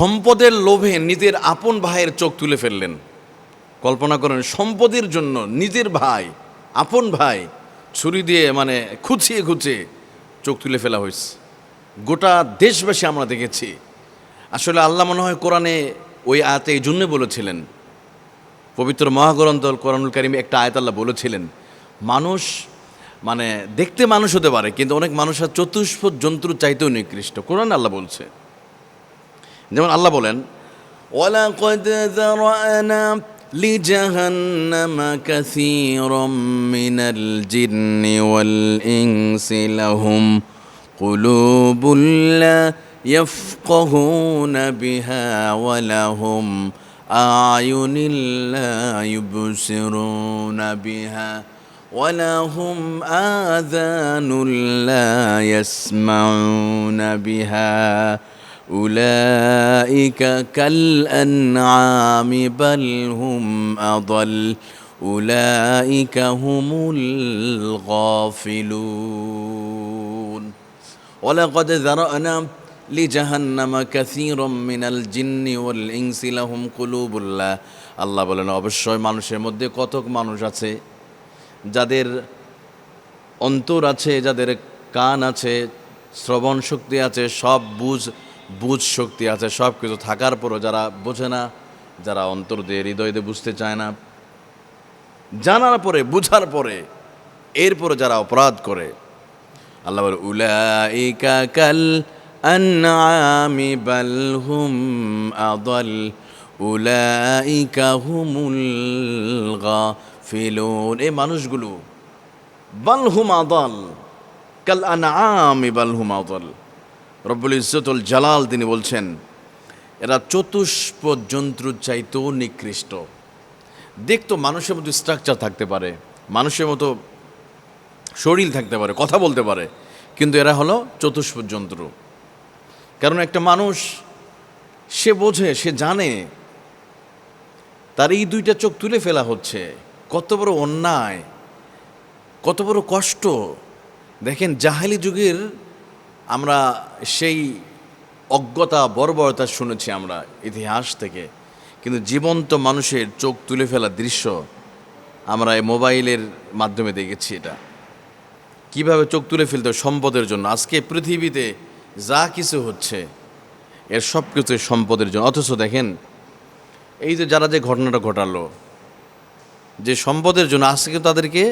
সম্পদের লোভে নিজের আপন ভাইয়ের চোখ তুলে ফেললেন। কল্পনা করেন, সম্পদের জন্য নিজের ভাই, আপন ভাই ছুরি দিয়ে মানে খুঁচিয়ে খুঁচিয়ে চোখ তুলে ফেলা হয়েছে। গোটা দেশবাসী আমরা দেখেছি। আসলে আল্লাহ মনে হয় কোরআনে ওই আয়াতে এই জন্যে বলেছিলেন, পবিত্র মহাগ্রন্থ কোরআনুল কারিমে একটা আয়াত আল্লাহ বলেছিলেন, মানুষ মানে দেখতে মানুষ হতে পারে, কিন্তু অনেক মানুষ আর চতুষ্পদ জন্তুর চাইতেও নিকৃষ্ট। কোরআন আল্লাহ বলছে। যেমন আল্লাহ বলেন ولقد ذرأنا لجهنم كثيرا من الجن والإنس لهم قلوب لا يفقهون بها ولهم أعين لا يبصرون بها ولهم آذان لا يسمعون بها أولئك كالأنعام بل هم أضل أولئك هم الغافلون ولقد ذرأنا لجهنم كثيرا من الجن والإنس لهم قلوب لا আল্লাহ বলেন অবশ্যই মানুষের মধ্যে কতক মানুষ আছে যাদের অন্তর আছে যাদের কান আছে শ্রবণ শক্তি আছে সব বুঝ বুঝ শক্তি আছে সব কিছু থাকার পরও যারা বোঝে না, যারা অন্তর দিয়ে হৃদয় দিয়ে বুঝতে চায় না, জানার পরে, বুঝার পরে, এরপরে যারা অপরাধ করে, আল্লাহ বলে, উলাইকা কাল আনআমি বাল হুম আদাল, উলাইকা হুমুল গাফিলুন। এই মানুষগুলো, বাল হুম আদাল, কাল আনআমি বাল হুম আদাল। রব্বুল ইজ্জতুল জালাল তিনি বলছেন, এরা চতুষ্প জন্তুর চাইতেও নিকৃষ্ট। দেখতো মানুষের মতো স্ট্রাকচার থাকতে পারে, মানুষের মতো শরীর থাকতে পারে, কথা বলতে পারে, কিন্তু এরা হলো চতুষ্প জন্তু। কারণ একটা মানুষ, সে বোঝে, সে জানে, তার এই দুইটা চোখ তুলে ফেলা হচ্ছে, কত বড় অন্যায়, কত বড় কষ্ট। দেখেন, জাহালি যুগের আমরা সেই অজ্ঞতা, বর্বরতা শুনেছি আমরা ইতিহাস থেকে। কিন্তু জীবন্ত মানুষের চোখ তুলে ফেলার দৃশ্য আমরা এই মোবাইলের মাধ্যমে দেখেছি এটা। কীভাবে চোখ তুলে ফেলতে সম্পদের জন্য? আজকে পৃথিবীতে যা কিছু হচ্ছে, এর সব কিছু সম্পদের জন্য। অথচ দেখেন, এই যে যারা যে ঘটনাটা ঘটালো, যে সম্পদের জন্য আজকে তাদেরকে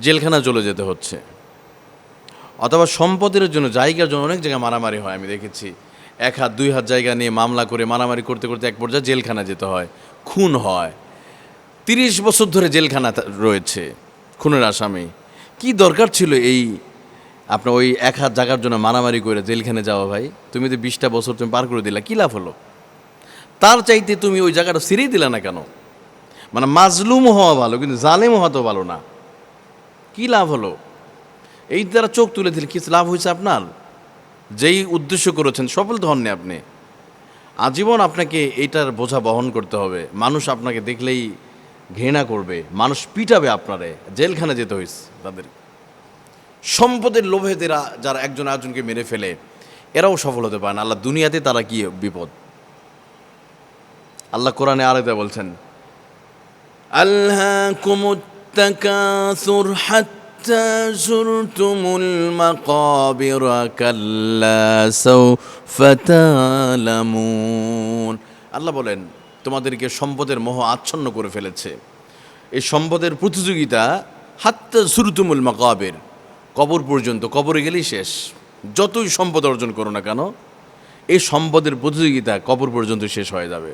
জেলখানা চলে যেতে হচ্ছে। অথবা সম্পদের জন্য, জায়গার জন্য অনেক জায়গায় মারামারি হয়, আমি দেখেছি। এক হাত, দুই হাত জায়গা নিয়ে মামলা করে, মারামারি করতে করতে এক পর্যায়ে জেলখানা যেতে হয়, খুন হয়। তিরিশ বছর ধরে জেলখানা রয়েছে, খুনের আসামি। কি দরকার ছিল এই, আপনার ওই এক হাত জায়গার জন্য মারামারি করে জেলখানে যাওয়া ভাই? তুমি তো বিশটা বছর তুমি পার করে দিলা, কী লাভ হলো? তার চাইতে তুমি ওই জায়গাটা ছেড়েই দিলা না কেন? মানে মাজলুম হওয়া ভালো, কিন্তু জালেম হওয়া তো ভালো না। কি লাভ হলো? এই দ্বারা চোখ তুলে দিলে কি লাভ হয়েছে আপনার? যেই উদ্দেশ্য করেছেন, সফল হননি আপনি। আজীবন আপনাকে এইটার বোঝা বহন করতে হবে। মানুষ আপনাকে দেখলেই ঘৃণা করবে, মানুষ পিটাবে আপনারে। জেলখানে যেতে হয়েছে তাদের। সম্পদের লোভে যারা যারা একজন আরেকজনকে মেরে ফেলে, এরাও সফল হতে পারে না। আল্লাহ দুনিয়াতে তারা কি বিপদ? আল্লাহ কোরআনে আরেদা বলছেন আল্লাহ কুমুত্তাকাসুর হাত حتى زرتم المقابر كلا سوف تعلمون আল্লাহ বলেন তোমাদেরকে সম্পদের মোহ আচ্ছন্ন করে ফেলেছে এই সম্পদের প্রতিযোগিতা হাত্তা সুরতুমুল মাকাবের কবর পর্যন্ত কবরে গেলেই শেষ যতই সম্পদ অর্জন করো না কেন এই সম্পদের প্রতিযোগিতা কবর পর্যন্ত শেষ হয়ে যাবে